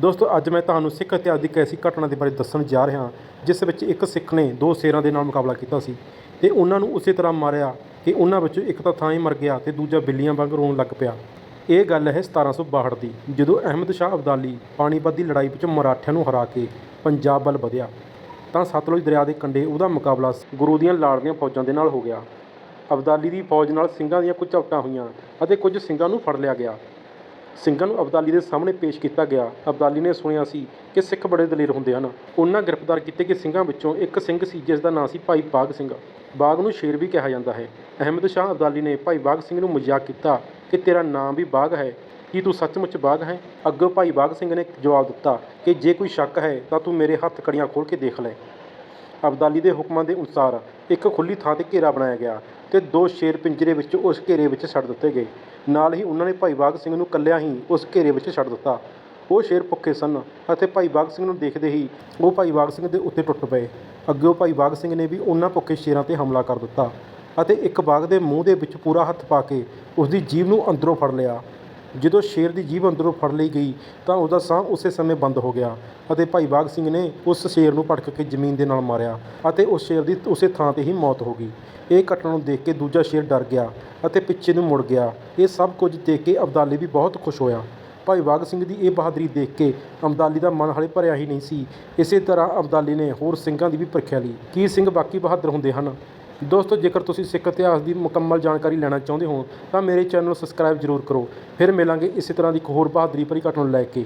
ਦੋਸਤੋ, ਅੱਜ ਮੈਂ ਤੁਹਾਨੂੰ ਸਿੱਖ ਇਤਿਹਾਸ ਦੀ ਇੱਕ ਐਸੀ ਘਟਨਾ ਦੇ ਬਾਰੇ ਦੱਸਣ ਜਾ ਰਿਹਾ ਹਾਂ, ਜਿਸ ਵਿੱਚ ਇੱਕ ਸਿੱਖ ਨੇ ਦੋ ਸ਼ੇਰਾਂ ਦੇ ਨਾਲ ਮੁਕਾਬਲਾ ਕੀਤਾ ਸੀ ਤੇ ਉਹਨਾਂ ਨੂੰ ਉਸੇ ਤਰ੍ਹਾਂ ਮਾਰਿਆ ਕਿ ਉਹਨਾਂ ਵਿੱਚੋਂ ਇੱਕ ਤਾਂ ਥਾਂ ਹੀ ਮਰ ਗਿਆ ਤੇ ਦੂਜਾ ਬਿੱਲੀਆਂ ਵਾਂਗ ਰੋਣ ਲੱਗ ਪਿਆ। ਇਹ ਗੱਲ ਹੈ 1762 ਦੀ, ਜਦੋਂ ਅਹਿਮਦ ਸ਼ਾਹ ਅਬਦਾਲੀ ਪਾਣੀਪਤ ਦੀ ਲੜਾਈ ਵਿੱਚ ਮਰਾਠਿਆਂ ਨੂੰ ਹਰਾ ਕੇ ਪੰਜਾਬ ਵੱਲ ਵਧਿਆ, ਤਾਂ ਸਤਲੁਜ ਦਰਿਆ ਦੇ ਕੰਢੇ ਉਹਦਾ ਮੁਕਾਬਲਾ ਗੁਰੂ ਦੀਆਂ ਲਾੜਦੀਆਂ ਫੌਜਾਂ ਦੇ ਨਾਲ ਹੋ ਗਿਆ। ਅਬਦਾਲੀ ਦੀ ਫੌਜ ਨਾਲ ਸਿੰਘਾਂ ਦੀਆਂ ਕੁਝ ਝਪਟਾਂ ਹੋਈਆਂ ਅਤੇ ਕੁਝ ਸਿੰਘਾਂ ਨੂੰ ਫੜ ਲਿਆ ਗਿਆ। ਸਿੰਘਾਂ ਨੂੰ ਅਬਦਾਲੀ ਦੇ ਸਾਹਮਣੇ ਪੇਸ਼ ਕੀਤਾ ਗਿਆ। ਅਬਦਾਲੀ ਨੇ ਸੁਣਿਆ ਸੀ ਕਿ ਸਿੱਖ ਬੜੇ ਦਲੇਰ ਹੁੰਦੇ ਹਨ। ਉਹਨਾਂ ਗ੍ਰਿਫਤਾਰ ਕੀਤੇ ਗਏ ਸਿੰਘਾਂ ਵਿੱਚੋਂ ਇੱਕ ਸਿੰਘ ਸੀ, ਜਿਸ ਦਾ ਨਾਂ ਸੀ ਭਾਈ ਬਾਗ ਸਿੰਘ। ਬਾਗ ਨੂੰ ਸ਼ੇਰ ਵੀ ਕਿਹਾ ਜਾਂਦਾ ਹੈ। ਅਹਿਮਦ ਸ਼ਾਹ ਅਬਦਾਲੀ ਨੇ ਭਾਈ ਬਾਗ ਸਿੰਘ ਨੂੰ ਮਜ਼ਾਕ ਕੀਤਾ ਕਿ ਤੇਰਾ ਨਾਮ ਵੀ ਬਾਗ ਹੈ। ਕੀ ਤੂੰ ਸੱਚਮੁੱਚ ਬਾਗ ਹੈ? ਅੱਗੋਂ ਭਾਈ ਬਾਗ ਸਿੰਘ ਨੇ ਜਵਾਬ ਦਿੱਤਾ ਕਿ ਜੇ ਕੋਈ ਸ਼ੱਕ ਹੈ ਤਾਂ ਤੂੰ ਮੇਰੇ ਹੱਥ ਕੜੀਆਂ ਖੋਲ ਕੇ ਦੇਖ ਲੈ। ਅਬਦਾਲੀ ਦੇ ਹੁਕਮਾਂ ਦੇ ਅਨੁਸਾਰ ਇੱਕ ਖੁੱਲੀ ਥਾਂ ਤੇ ਘੇਰਾ ਬਣਾਇਆ ਗਿਆ ਤੇ ਦੋ ਸ਼ੇਰ ਪਿੰਜਰੇ ਵਿੱਚ ਉਸ ਘੇਰੇ ਵਿੱਚ ਛੱਡ ਦਿੱਤੇ ਗਏ। ਨਾਲ ਹੀ ਉਹਨਾਂ ਨੇ ਭਾਈ ਬਾਗ ਸਿੰਘ ਨੂੰ ਇਕੱਲਿਆਂ ਹੀ ਉਸ ਘੇਰੇ ਵਿੱਚ ਛੱਡ ਦਿੱਤਾ। ਉਹ ਸ਼ੇਰ ਭੁੱਖੇ ਸਨ ਅਤੇ ਭਾਈ ਬਾਗ ਸਿੰਘ ਨੂੰ ਦੇਖਦੇ ਹੀ ਉਹ ਭਾਈ ਬਾਗ ਸਿੰਘ ਦੇ ਉੱਤੇ ਟੁੱਟ ਪਏ। ਅੱਗੇ ਭਾਈ ਬਾਗ ਸਿੰਘ ਨੇ ਵੀ ਉਹਨਾਂ ਭੁੱਖੇ ਸ਼ੇਰਾਂ ਤੇ ਹਮਲਾ ਕਰ ਦਿੱਤਾ ਅਤੇ ਇੱਕ ਬਾਗ ਦੇ ਮੂੰਹ ਦੇ ਵਿੱਚ ਪੂਰਾ ਹੱਥ ਪਾ ਕੇ ਉਸ ਦੀ ਜੀਭ ਨੂੰ ਅੰਦਰੋਂ ਫੜ ਲਿਆ। ਜਦੋਂ ਸ਼ੇਰ ਦੀ ਜੀਭ ਅੰਦਰੋਂ ਫੜ ਲਈ ਗਈ ਤਾਂ ਉਸਦਾ ਸਾਹ ਉਸੇ ਸਮੇਂ ਬੰਦ ਹੋ ਗਿਆ ਅਤੇ ਭਾਈ ਬਾਘ ਸਿੰਘ ਨੇ ਉਸ ਸ਼ੇਰ ਨੂੰ ਭੜਕ ਕੇ ਜ਼ਮੀਨ ਦੇ ਨਾਲ ਮਾਰਿਆ ਅਤੇ ਉਸ ਸ਼ੇਰ ਦੀ ਉਸੇ ਥਾਂ ਤੇ ਹੀ ਮੌਤ ਹੋ ਗਈ। ਇਹ ਘਟਨਾ ਨੂੰ ਦੇਖ ਕੇ ਦੂਜਾ ਸ਼ੇਰ ਡਰ ਗਿਆ ਅਤੇ ਪਿੱਛੇ ਨੂੰ ਮੁੜ ਗਿਆ। ਇਹ ਸਭ ਕੁਝ ਦੇਖ ਕੇ ਅਬਦਾਲੀ ਵੀ ਬਹੁਤ ਖੁਸ਼ ਹੋਇਆ। ਭਾਈ ਬਾਘ ਸਿੰਘ ਦੀ ਇਹ ਬਹਾਦਰੀ ਦੇਖ ਕੇ ਅਬਦਾਲੀ ਦਾ ਮਨ ਹਾਲੇ ਭਰਿਆ ਹੀ ਨਹੀਂ ਸੀ। ਇਸੇ ਤਰ੍ਹਾਂ ਅਬਦਾਲੀ ਨੇ ਹੋਰ ਸਿੰਘਾਂ ਦੀ ਵੀ ਪ੍ਰੀਖਿਆ ਲਈ। ਕੀ ਸਿੰਘ ਬਾਕੀ ਬਹਾਦਰ ਹੁੰਦੇ ਹਨ? ਦੋਸਤੋ, ਜੇਕਰ ਤੁਸੀਂ ਸਿੱਖ ਇਤਿਹਾਸ ਦੀ ਮੁਕੰਮਲ ਜਾਣਕਾਰੀ ਲੈਣਾ ਚਾਹੁੰਦੇ ਹੋ, ਤਾਂ ਮੇਰੇ ਚੈਨਲ ਨੂੰ ਸਬਸਕ੍ਰਾਈਬ ਜ਼ਰੂਰ ਕਰੋ। ਫਿਰ ਮਿਲਾਂਗੇ ਇਸੇ ਤਰ੍ਹਾਂ ਦੀ ਇੱਕ ਹੋਰ ਬਹਾਦਰੀ ਭਰੀ ਘਟਨਾ ਨੂੰ ਲੈ ਕੇ।